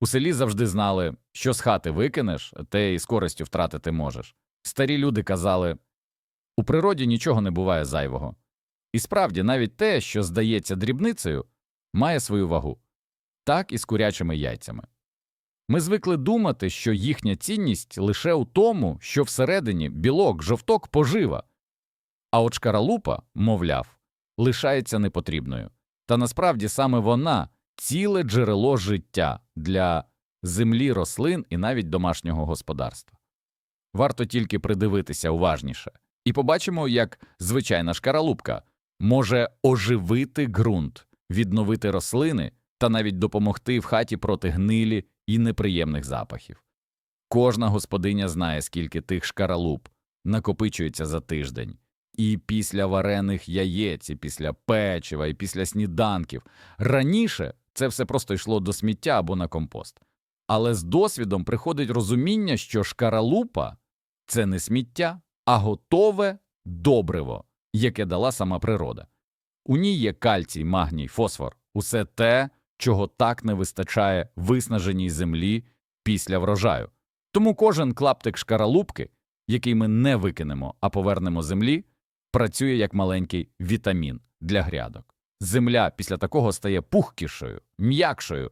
У селі завжди знали, що з хати викинеш, те і з користю втратити можеш. Старі люди казали у природі нічого не буває зайвого. І справді, навіть те, що здається дрібницею, має свою вагу. Так і з курячими яйцями. Ми звикли думати, що їхня цінність лише у тому, що всередині білок, жовток, пожива, а от шкаралупа, мовляв, лишається непотрібною. Та насправді саме вона ціле джерело життя для землі, рослин і навіть домашнього господарства. Варто тільки придивитися уважніше, і побачимо, як звичайна шкаралупка може оживити ґрунт, відновити рослини та навіть допомогти в хаті проти гнилі і неприємних запахів. Кожна господиня знає, скільки тих шкаралуп накопичується за тиждень. І після варених яєць, і після печива, і після сніданків. Раніше це все просто йшло до сміття або на компост. Але з досвідом приходить розуміння, що шкаралупа це не сміття, а готове добриво, яке дала сама природа. У ній є кальцій, магній, фосфор, усе те, чого так не вистачає виснаженій землі після врожаю. Тому кожен клаптик шкаралупки, який ми не викинемо, а повернемо землі, працює як маленький вітамін для грядок. Земля після такого стає пухкішою, м'якшою,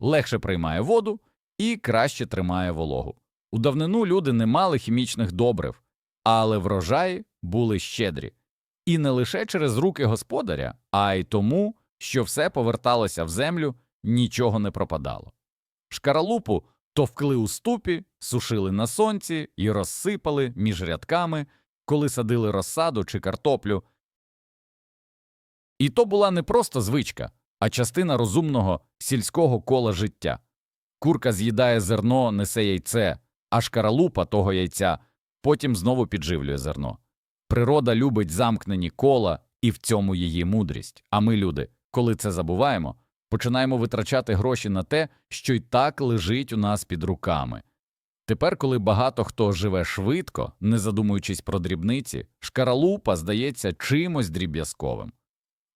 легше приймає воду і краще тримає вологу. У давнину люди не мали хімічних добрив, але врожаї були щедрі. І не лише через руки господаря, а й тому, що все поверталося в землю, нічого не пропадало. Шкаралупу товкли у ступі, сушили на сонці і розсипали між рядками, коли садили розсаду чи картоплю. І то була не просто звичка, а частина розумного сільського кола життя. Курка з'їдає зерно, несе яйце, а шкаралупа того яйця потім знову підживлює зерно. Природа любить замкнені кола, і в цьому її мудрість. А ми, люди, коли це забуваємо, починаємо витрачати гроші на те, що й так лежить у нас під руками. Тепер, коли багато хто живе швидко, не задумуючись про дрібниці, шкаралупа здається чимось дріб'язковим.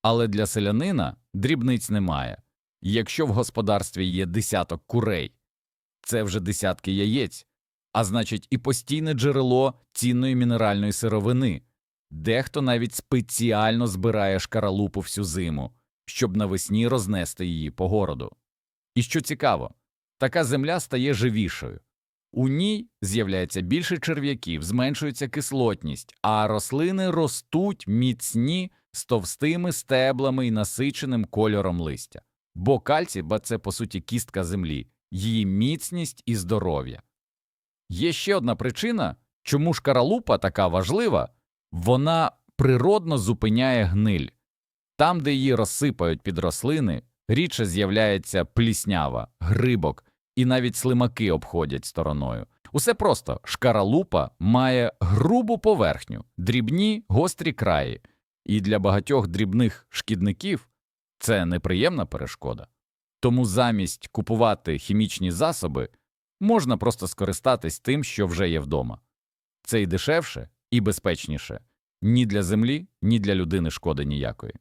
Але для селянина дрібниць немає. Якщо в господарстві є десяток курей, це вже десятки яєць, а значить і постійне джерело цінної мінеральної сировини. Дехто навіть спеціально збирає шкаралупу всю зиму, щоб навесні рознести її по городу. І що цікаво, така земля стає живішою. У ній з'являється більше черв'яків, зменшується кислотність, а рослини ростуть міцні з товстими стеблами і насиченим кольором листя. Бо кальцій, бо це по суті кістка землі, її міцність і здоров'я. Є ще одна причина, чому шкаралупа така важлива вона природно зупиняє гниль. Там, де її розсипають під рослини, рідше з'являється пліснява, грибок, і навіть слимаки обходять стороною. Усе просто шкаралупа має грубу поверхню, дрібні гострі краї, і для багатьох дрібних шкідників це неприємна перешкода. Тому замість купувати хімічні засоби можна просто скористатись тим, що вже є вдома. Це і дешевше, і безпечніше ні для землі, ні для людини шкоди ніякої.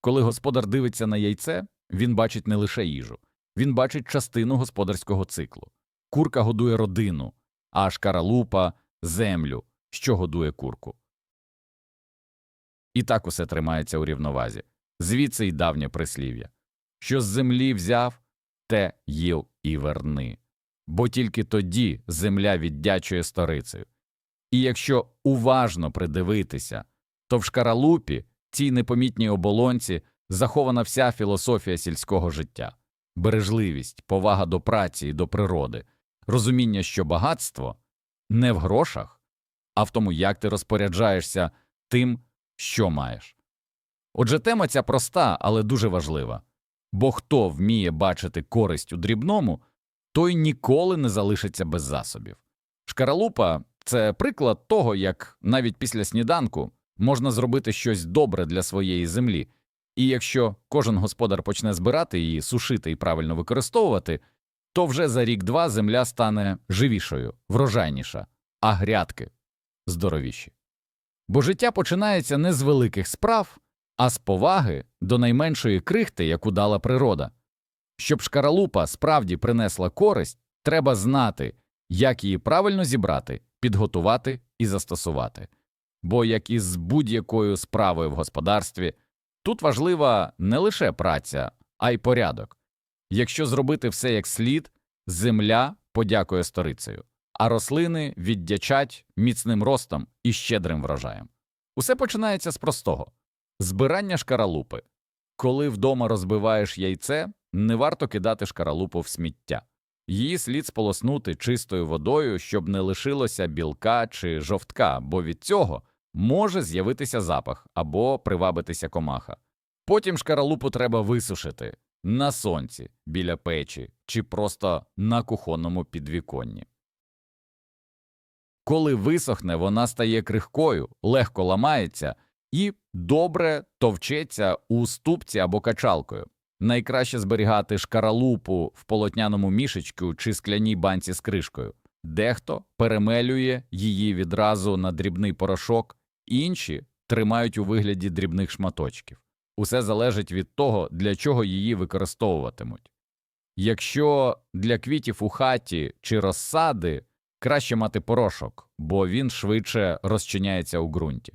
Коли господар дивиться на яйце, він бачить не лише їжу, він бачить частину господарського циклу. Курка годує родину, а шкаралупа землю, що годує курку. І так усе тримається у рівновазі. Звідси й давнє прислів'я що з землі взяв, те їв і верни. Бо тільки тоді земля віддячує сторицею. І якщо уважно придивитися, то в шкаралупі, цій непомітній оболонці, захована вся філософія сільського життя бережливість, повага до праці і до природи, розуміння, що багатство не в грошах, а в тому, як ти розпоряджаєшся тим, що маєш. Отже, тема ця проста, але дуже важлива. Бо хто вміє бачити користь у дрібному, той ніколи не залишиться без засобів. Шкаралупа це приклад того, як навіть після сніданку можна зробити щось добре для своєї землі, і якщо кожен господар почне збирати її, сушити і правильно використовувати, то вже за рік-два земля стане живішою, врожайніша, а грядки здоровіші. Бо життя починається не з великих справ, а з поваги до найменшої крихти, яку дала природа. Щоб шкаралупа справді принесла користь, треба знати, як її правильно зібрати, підготувати і застосувати. Бо, як і з будь-якою справою в господарстві, тут важлива не лише праця, а й порядок. Якщо зробити все як слід, земля подякує сторицею, а рослини віддячать міцним ростом і щедрим врожаєм. Усе починається з простого збирання шкаралупи. Коли вдома розбиваєш яйце, не варто кидати шкаралупу в сміття. Її слід сполоснути чистою водою, щоб не лишилося білка чи жовтка, бо від цього може з'явитися запах або привабитися комаха. Потім шкаралупу треба висушити на сонці, біля печі чи просто на кухонному підвіконні. Коли висохне, вона стає крихкою, легко ламається і добре товчеться у ступці або качалкою. Найкраще зберігати шкаралупу в полотняному мішечку чи скляній банці з кришкою. Дехто перемелює її відразу на дрібний порошок, інші тримають у вигляді дрібних шматочків. Усе залежить від того, для чого її використовуватимуть. Якщо для квітів у хаті чи розсади краще мати порошок, бо він швидше розчиняється у ґрунті.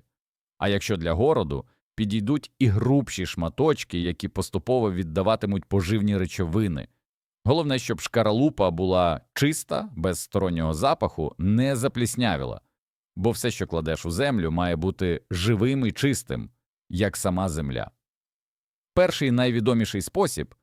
А якщо для городу підійдуть і грубші шматочки, які поступово віддаватимуть поживні речовини. Головне, щоб шкаралупа була чиста, без стороннього запаху, не запліснявіла, бо все, що кладеш у землю, має бути живим і чистим, як сама земля. Перший найвідоміший спосіб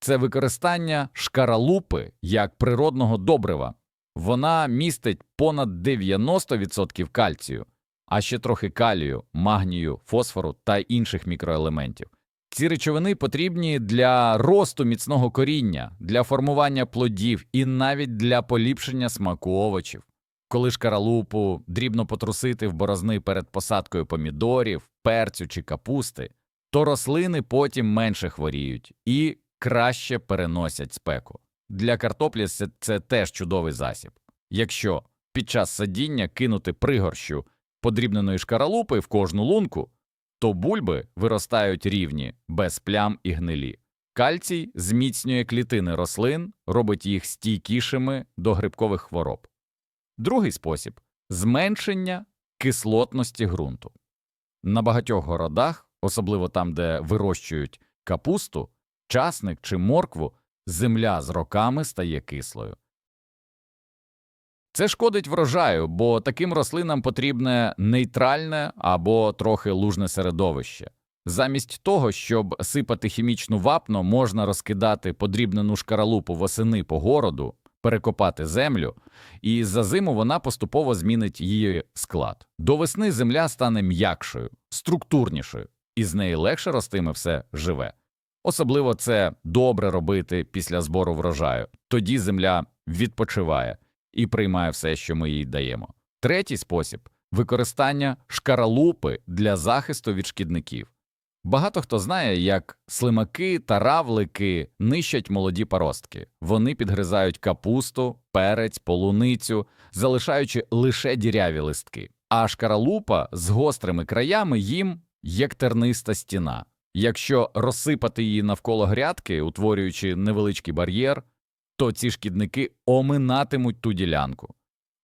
це використання шкаралупи як природного добрива. Вона містить понад 90% кальцію, а ще трохи калію, магнію, фосфору та інших мікроелементів. Ці речовини потрібні для росту міцного коріння, для формування плодів і навіть для поліпшення смаку овочів. Коли шкаралупу дрібно потрусити в борозни перед посадкою помідорів, перцю чи капусти, то рослини потім менше хворіють і краще переносять спеку. Для картоплі це, це теж чудовий засіб. Якщо під час садіння кинути пригорщу подрібненої шкаралупи в кожну лунку, то бульби виростають рівні, без плям і гнилі. Кальцій зміцнює клітини рослин, робить їх стійкішими до грибкових хвороб. Другий спосіб зменшення кислотності ґрунту. На багатьох городах, особливо там, де вирощують капусту, часник чи моркву, земля з роками стає кислою. Це шкодить врожаю, бо таким рослинам потрібне нейтральне або трохи лужне середовище. Замість того, щоб сипати хімічну вапно, можна розкидати подрібнену шкаралупу восени по городу, перекопати землю, і за зиму вона поступово змінить її склад. До весни земля стане м'якшою, структурнішою, і з неї легше ростиме все живе. Особливо це добре робити після збору врожаю. Тоді земля відпочиває і приймає все, що ми їй даємо. Третій спосіб використання шкаралупи для захисту від шкідників. Багато хто знає, як слимаки та равлики нищать молоді паростки. Вони підгризають капусту, перець, полуницю, залишаючи лише діряві листки. А шкаралупа з гострими краями їм як терниста стіна. Якщо розсипати її навколо грядки, утворюючи невеличкий бар'єр, то ці шкідники оминатимуть ту ділянку.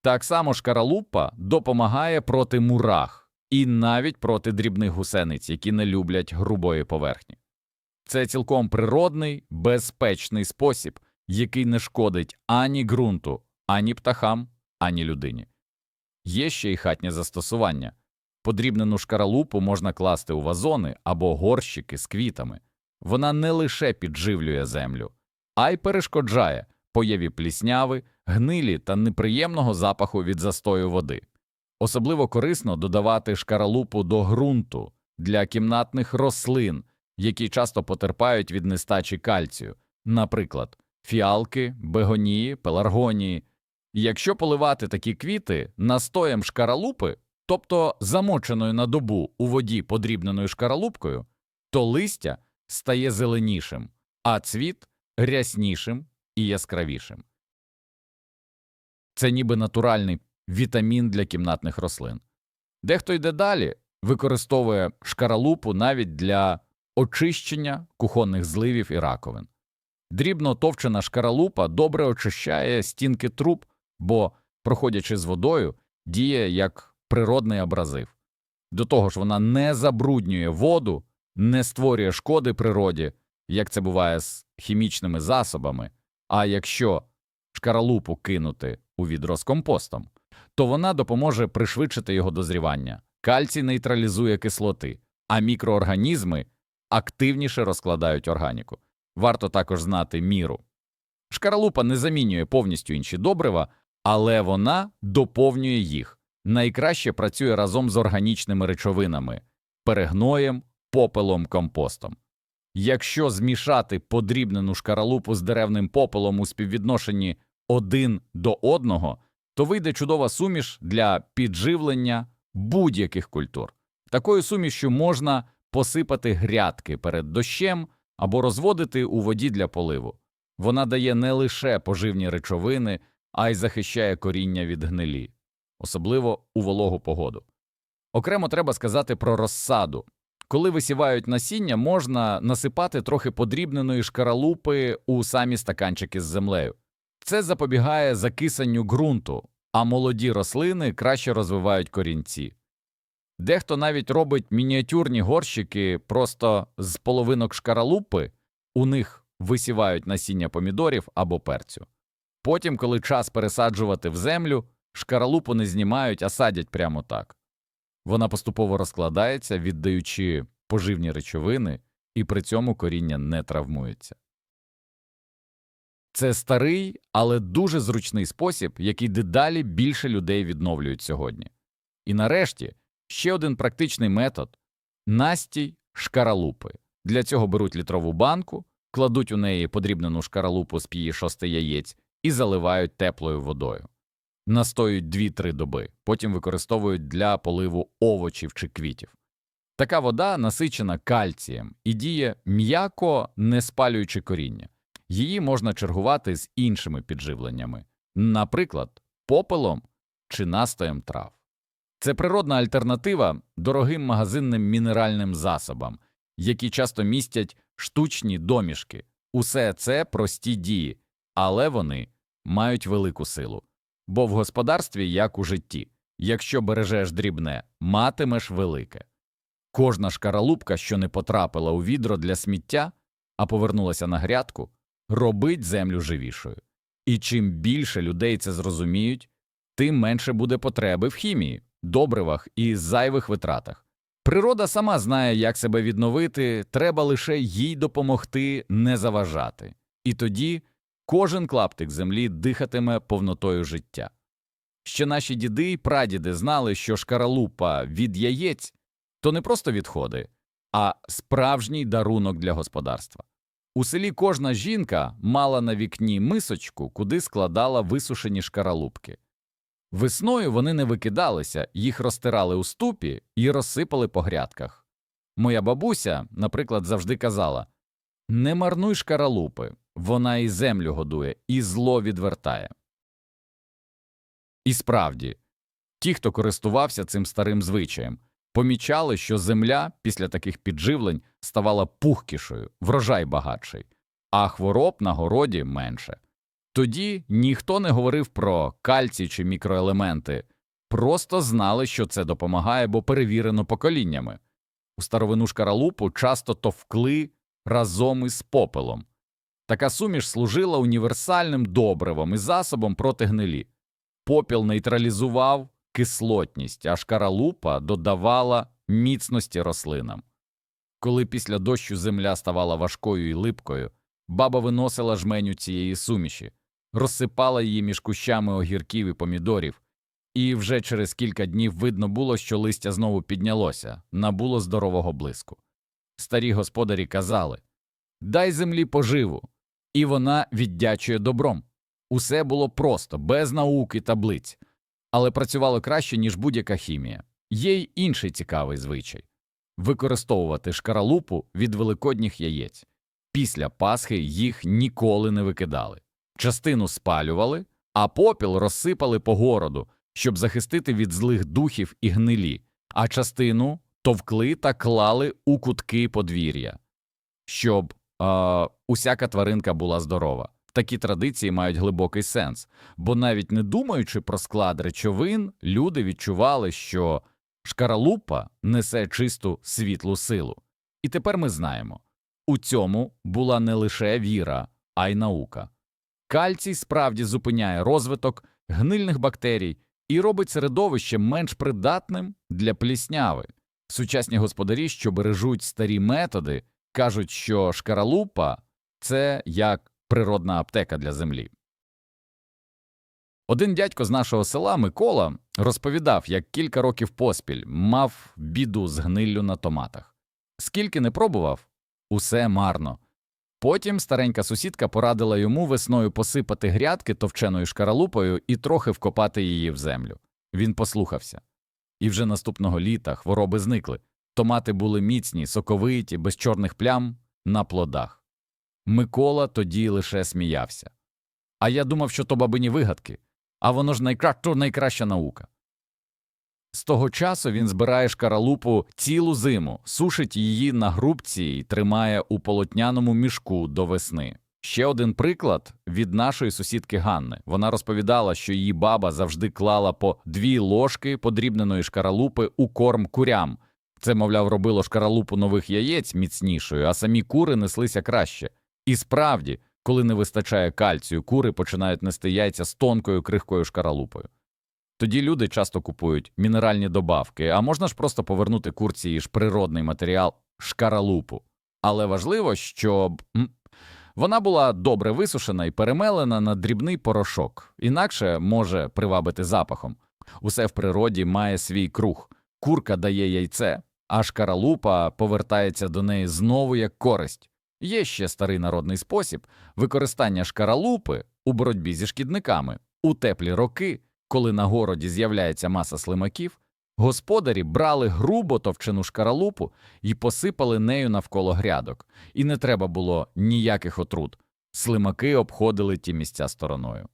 Так само шкаралупа допомагає проти мурах і навіть проти дрібних гусениць, які не люблять грубої поверхні. Це цілком природний, безпечний спосіб, який не шкодить ані ґрунту, ані птахам, ані людині. Є ще й хатнє застосування. Подрібнену шкаралупу можна класти у вазони або горщики з квітами. Вона не лише підживлює землю, а й перешкоджає появі плісняви, гнилі та неприємного запаху від застою води. Особливо корисно додавати шкаралупу до ґрунту для кімнатних рослин, які часто потерпають від нестачі кальцію, наприклад, фіалки, бегонії, пеларгонії. Якщо поливати такі квіти настоєм шкаралупи, тобто замоченою на добу у воді подрібненою шкаралупкою, то листя стає зеленішим, а цвіт ряснішим і яскравішим. Це ніби натуральний вітамін для кімнатних рослин. Дехто йде далі, використовує шкаралупу навіть для очищення кухонних зливів і раковин. Дрібно товчена шкаралупа добре очищає стінки труб, бо, проходячи з водою, діє як природний абразив. До того ж, вона не забруднює воду, не створює шкоди природі, як це буває з хімічними засобами. А якщо шкаралупу кинути у відро з компостом, то вона допоможе пришвидшити його дозрівання. Кальцій нейтралізує кислоти, а мікроорганізми активніше розкладають органіку. Варто також знати міру. Шкаралупа не замінює повністю інші добрива, але вона доповнює їх. Найкраще працює разом з органічними речовинами перегноєм, попелом, компостом. Якщо змішати подрібнену шкаралупу з деревним попелом у співвідношенні один до одного, то вийде чудова суміш для підживлення будь-яких культур. Такою сумішю можна посипати грядки перед дощем або розводити у воді для поливу. Вона дає не лише поживні речовини, а й захищає коріння від гнилі, особливо у вологу погоду. Окремо треба сказати про розсаду. Коли висівають насіння, можна насипати трохи подрібненої шкаралупи у самі стаканчики з землею. Це запобігає закисанню ґрунту, а молоді рослини краще розвивають корінці. Дехто навіть робить мініатюрні горщики просто з половинок шкаралупи, у них висівають насіння помідорів або перцю. Потім, коли час пересаджувати в землю, шкаралупу не знімають, а садять прямо так. Вона поступово розкладається, віддаючи поживні речовини, і при цьому коріння не травмується. Це старий, але дуже зручний спосіб, який дедалі більше людей відновлюють сьогодні. І нарешті ще один практичний метод настій шкаралупи. Для цього беруть літрову банку, кладуть у неї подрібнену шкаралупу з п'ї шости яєць і заливають теплою водою. Настоюють 2-3 доби, потім використовують для поливу овочів чи квітів. Така вода насичена кальцієм і діє м'яко, не спалюючи коріння. Її можна чергувати з іншими підживленнями, наприклад, попелом чи настоєм трав. Це природна альтернатива дорогим магазинним мінеральним засобам, які часто містять штучні домішки. Усе це прості дії, але вони мають велику силу. Бо в господарстві, як у житті, якщо бережеш дрібне, матимеш велике. Кожна шкаралупка, що не потрапила у відро для сміття, а повернулася на грядку, робить землю живішою. І чим більше людей це зрозуміють, тим менше буде потреби в хімії, добривах і зайвих витратах. Природа сама знає, як себе відновити, треба лише їй допомогти не заважати. І тоді кожен клаптик землі дихатиме повнотою життя. Ще наші діди й прадіди знали, що шкаралупа від яєць то не просто відходи, а справжній дарунок для господарства. У селі кожна жінка мала на вікні мисочку, куди складала висушені шкаралупки. Весною вони не викидалися, їх розтирали у ступі і розсипали по грядках. Моя бабуся, наприклад, завжди казала не марнуй шкаралупи, вона і землю годує, і зло відвертає. І справді, ті, хто користувався цим старим звичаєм, помічали, що земля після таких підживлень ставала пухкішою, врожай багатший, а хвороб на городі менше. Тоді ніхто не говорив про кальцій чи мікроелементи, просто знали, що це допомагає, бо перевірено поколіннями. У старовину шкаралупу часто товкли разом із попелом. Така суміш служила універсальним добривом і засобом проти гнилі. Попіл нейтралізував кислотність, а шкаралупа додавала міцності рослинам. Коли після дощу земля ставала важкою і липкою, баба виносила жменю цієї суміші, розсипала її між кущами огірків і помідорів, і вже через кілька днів видно було, що листя знову піднялося, набуло здорового блиску. Старі господарі казали Дай землі поживу, і вона віддячує добром. Усе було просто, без науки таблиць, але працювало краще, ніж будь-яка хімія. Є й інший цікавий звичай використовувати шкаралупу від великодніх яєць. Після Пасхи їх ніколи не викидали. Частину спалювали, а попіл розсипали по городу, щоб захистити від злих духів і гнилі, а частину товкли та клали у кутки подвір'я, щоб е, усяка тваринка була здорова. Такі традиції мають глибокий сенс, бо навіть не думаючи про склад речовин, люди відчували, що шкаралупа несе чисту світлу силу. І тепер ми знаємо у цьому була не лише віра, а й наука. Кальцій справді зупиняє розвиток гнильних бактерій і робить середовище менш придатним для плісняви. Сучасні господарі, що бережуть старі методи, кажуть, що шкаралупа це як природна аптека для землі. Один дядько з нашого села Микола розповідав, як кілька років поспіль мав біду з гниллю на томатах. Скільки не пробував, усе марно. Потім старенька сусідка порадила йому весною посипати грядки товченою шкаралупою і трохи вкопати її в землю. Він послухався. І вже наступного літа хвороби зникли. Томати були міцні, соковиті, без чорних плям на плодах. Микола тоді лише сміявся. А я думав, що то бабині вигадки, а воно ж найкра... то найкраща наука. З того часу він збирає шкаралупу цілу зиму, сушить її на грубці і тримає у полотняному мішку до весни. Ще один приклад від нашої сусідки Ганни. Вона розповідала, що її баба завжди клала по дві ложки подрібненої шкаралупи у корм курям. Це, мовляв, робило шкаралупу нових яєць міцнішою, а самі кури неслися краще. І справді, коли не вистачає кальцію, кури починають нести яйця з тонкою крихкою шкаралупою. Тоді люди часто купують мінеральні добавки, а можна ж просто повернути курці її ж природний матеріал шкаралупу. Але важливо, щоб вона була добре висушена і перемелена на дрібний порошок, інакше може привабити запахом. Усе в природі має свій круг. Курка дає яйце, а шкаралупа повертається до неї знову як користь. Є ще старий народний спосіб використання шкаралупи у боротьбі зі шкідниками. У теплі роки, коли на городі з'являється маса слимаків, господарі брали грубо товчену шкаралупу і посипали нею навколо грядок, і не треба було ніяких отрут. Слимаки обходили ті місця стороною.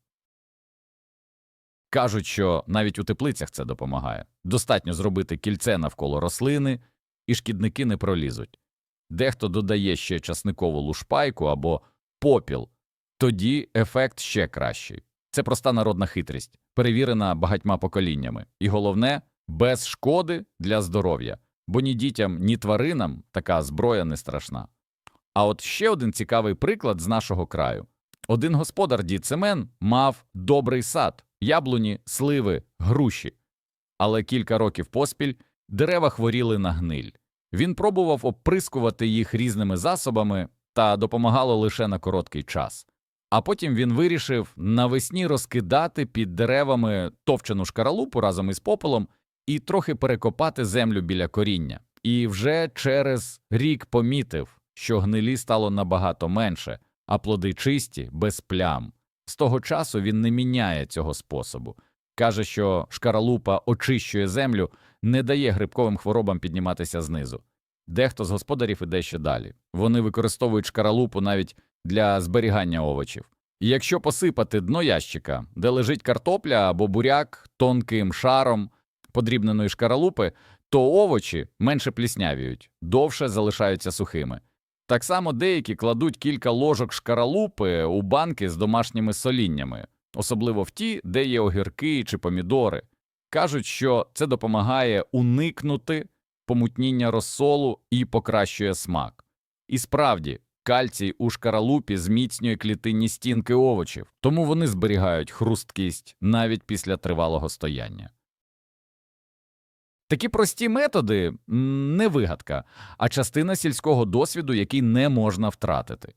Кажуть, що навіть у теплицях це допомагає. Достатньо зробити кільце навколо рослини, і шкідники не пролізуть. Дехто додає ще часникову лушпайку або попіл, тоді ефект ще кращий. Це проста народна хитрість, перевірена багатьма поколіннями, і головне без шкоди для здоров'я, бо ні дітям, ні тваринам така зброя не страшна. А от ще один цікавий приклад з нашого краю. Один господар дід Семен мав добрий сад, яблуні, сливи, груші. Але кілька років поспіль дерева хворіли на гниль. Він пробував оприскувати їх різними засобами та допомагало лише на короткий час. А потім він вирішив навесні розкидати під деревами товчену шкаралупу разом із попелом і трохи перекопати землю біля коріння. І вже через рік помітив, що гнилі стало набагато менше, а плоди чисті, без плям. З того часу він не міняє цього способу. Каже, що шкаралупа очищує землю, не дає грибковим хворобам підніматися знизу. Дехто з господарів іде ще далі. Вони використовують шкаралупу навіть для зберігання овочів. І якщо посипати дно ящика, де лежить картопля або буряк тонким шаром подрібненої шкаралупи, то овочі менше пліснявіють, довше залишаються сухими. Так само деякі кладуть кілька ложок шкаралупи у банки з домашніми соліннями, особливо в ті, де є огірки чи помідори. Кажуть, що це допомагає уникнути помутніння розсолу і покращує смак. І справді, кальцій у шкаралупі зміцнює клітинні стінки овочів, тому вони зберігають хрусткість навіть після тривалого стояння. Такі прості методи не вигадка, а частина сільського досвіду, який не можна втратити.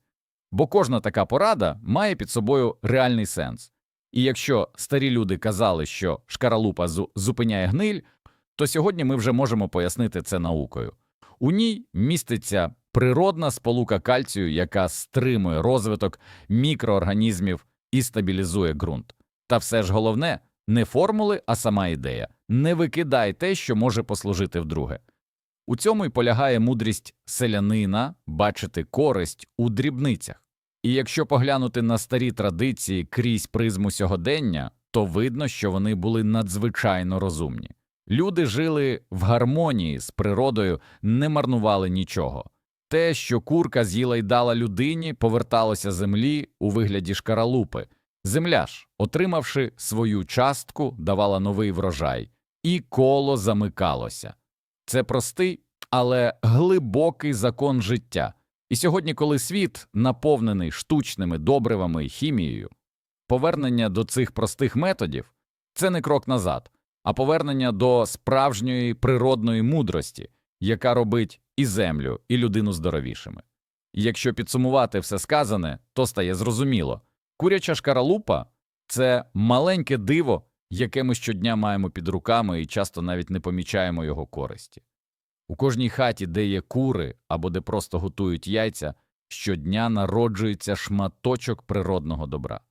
Бо кожна така порада має під собою реальний сенс. І якщо старі люди казали, що шкаралупа зупиняє гниль, то сьогодні ми вже можемо пояснити це наукою. У ній міститься природна сполука кальцію, яка стримує розвиток мікроорганізмів і стабілізує ґрунт. Та все ж головне не формули, а сама ідея. Не викидай те, що може послужити вдруге. У цьому й полягає мудрість селянина бачити користь у дрібницях. І якщо поглянути на старі традиції крізь призму сьогодення, то видно, що вони були надзвичайно розумні. Люди жили в гармонії з природою, не марнували нічого. Те, що курка з'їла й дала людині, поверталося землі у вигляді шкаралупи. Земля ж, отримавши свою частку, давала новий врожай, і коло замикалося. Це простий, але глибокий закон життя. І сьогодні, коли світ наповнений штучними добривами і хімією, повернення до цих простих методів це не крок назад, а повернення до справжньої природної мудрості, яка робить і землю, і людину здоровішими. І якщо підсумувати все сказане, то стає зрозуміло куряча шкаралупа це маленьке диво, яке ми щодня маємо під руками і часто навіть не помічаємо його користі. У кожній хаті, де є кури або де просто готують яйця, щодня народжується шматочок природного добра.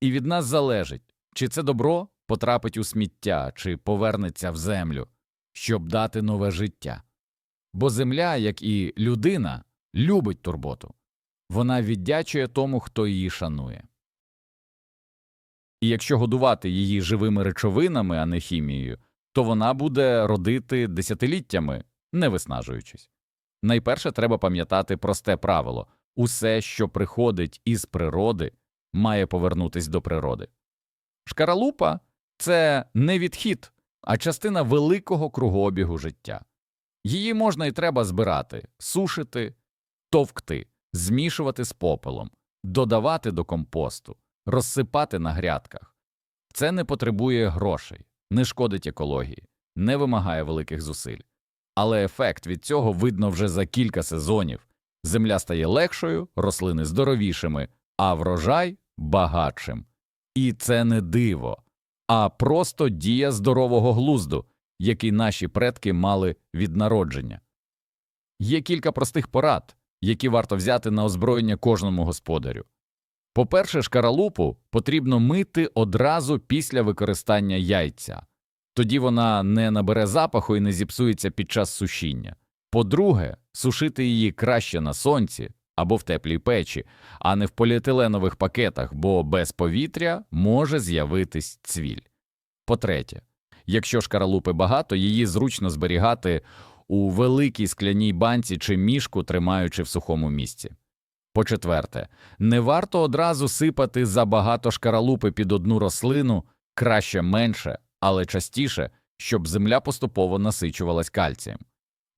І від нас залежить, чи це добро потрапить у сміття, чи повернеться в землю, щоб дати нове життя. Бо земля, як і людина, любить турботу. Вона віддячує тому, хто її шанує. І якщо годувати її живими речовинами, а не хімією, то вона буде родити десятиліттями, не виснажуючись. Найперше треба пам'ятати просте правило усе, що приходить із природи, має повернутись до природи. Шкаралупа це не відхід, а частина великого кругообігу життя. Її можна і треба збирати, сушити, товкти, змішувати з попелом, додавати до компосту, розсипати на грядках. Це не потребує грошей, не шкодить екології, не вимагає великих зусиль. Але ефект від цього видно вже за кілька сезонів. Земля стає легшою, рослини здоровішими, а врожай багатшим. І це не диво, а просто дія здорового глузду, який наші предки мали від народження. Є кілька простих порад, які варто взяти на озброєння кожному господарю. По-перше, шкаралупу потрібно мити одразу після використання яйця, тоді вона не набере запаху і не зіпсується під час сушіння. По-друге, сушити її краще на сонці або в теплій печі, а не в поліетиленових пакетах, бо без повітря може з'явитись цвіль. По-третє, якщо шкаралупи багато, її зручно зберігати у великій скляній банці чи мішку, тримаючи в сухому місці. По-четверте, не варто одразу сипати забагато шкаралупи під одну рослину, краще менше, але частіше, щоб земля поступово насичувалась кальцієм.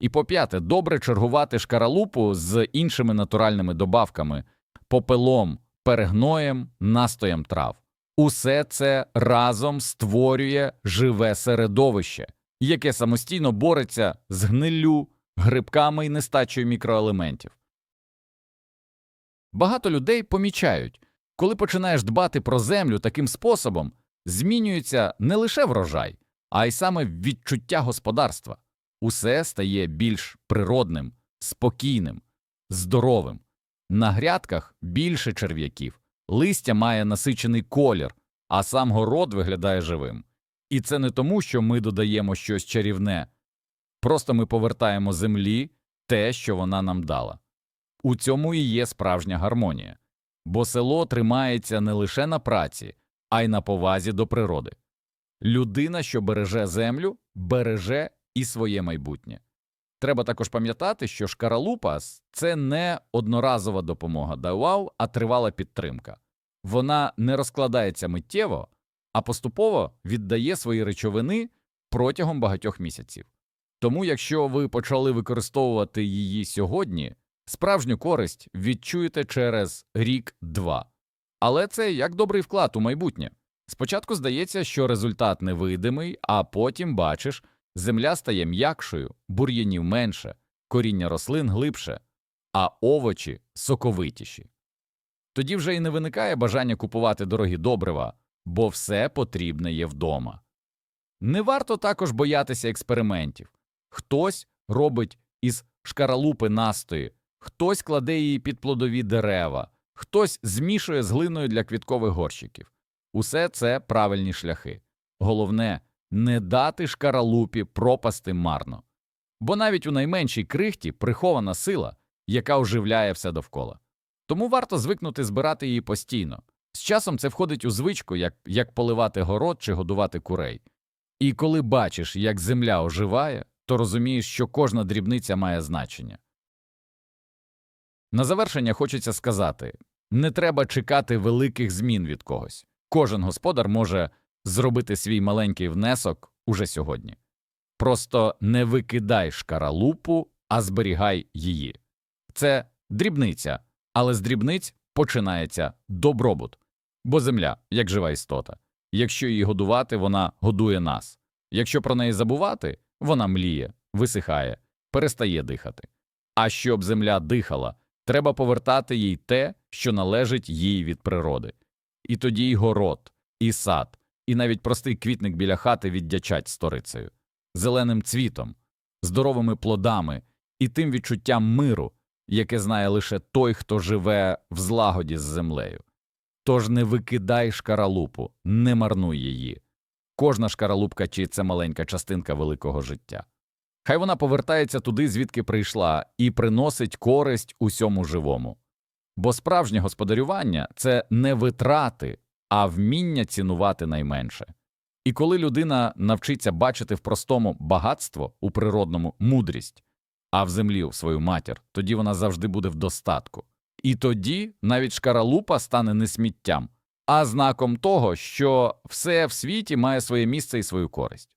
І по п'яте, добре чергувати шкаралупу з іншими натуральними добавками, попелом, перегноєм, настоєм трав. Усе це разом створює живе середовище, яке самостійно бореться з гниллю, грибками і нестачею мікроелементів. Багато людей помічають, коли починаєш дбати про землю таким способом, змінюється не лише врожай, а й саме відчуття господарства. Усе стає більш природним, спокійним, здоровим. На грядках більше черв'яків, листя має насичений колір, а сам город виглядає живим. І це не тому, що ми додаємо щось чарівне, просто ми повертаємо землі те, що вона нам дала. У цьому і є справжня гармонія, бо село тримається не лише на праці, а й на повазі до природи. Людина, що береже землю, береже і своє майбутнє. Треба також пам'ятати, що шкаралупас це не одноразова допомога дауау, а тривала підтримка. Вона не розкладається миттєво, а поступово віддає свої речовини протягом багатьох місяців. Тому, якщо ви почали використовувати її сьогодні, справжню користь відчуєте через рік-два. Але це як добрий вклад у майбутнє. Спочатку здається, що результат невидимий, а потім бачиш, земля стає м'якшою, бур'янів менше, коріння рослин глибше, а овочі соковитіші. Тоді вже і не виникає бажання купувати дорогі добрива, бо все потрібне є вдома. Не варто також боятися експериментів. Хтось робить із шкаралупи настої, хтось кладе її під плодові дерева, хтось змішує з глиною для квіткових горщиків. Усе це правильні шляхи. Головне не дати шкаралупі пропасти марно. Бо навіть у найменшій крихті прихована сила, яка оживляє все довкола. Тому варто звикнути збирати її постійно. З часом це входить у звичку, як, як поливати город чи годувати курей. І коли бачиш, як земля оживає, то розумієш, що кожна дрібниця має значення. На завершення хочеться сказати не треба чекати великих змін від когось. Кожен господар може зробити свій маленький внесок уже сьогодні. Просто не викидай шкаралупу, а зберігай її. Це дрібниця, але з дрібниць починається добробут. Бо земля, як жива істота. Якщо її годувати, вона годує нас. Якщо про неї забувати, вона мліє, висихає, перестає дихати. А щоб земля дихала, треба повертати їй те, що належить їй від природи. І тоді й город, і сад, і навіть простий квітник біля хати віддячать сторицею, зеленим цвітом, здоровими плодами і тим відчуттям миру, яке знає лише той, хто живе в злагоді з землею. Тож не викидай шкаралупу, не марнуй її. Кожна шкаралупка чи це маленька частинка великого життя. Хай вона повертається туди, звідки прийшла, і приносить користь усьому живому. Бо справжнє господарювання це не витрати, а вміння цінувати найменше. І коли людина навчиться бачити в простому багатство у природному мудрість, а в землі свою матір, тоді вона завжди буде в достатку. І тоді навіть шкаралупа стане не сміттям, а знаком того, що все в світі має своє місце і свою користь.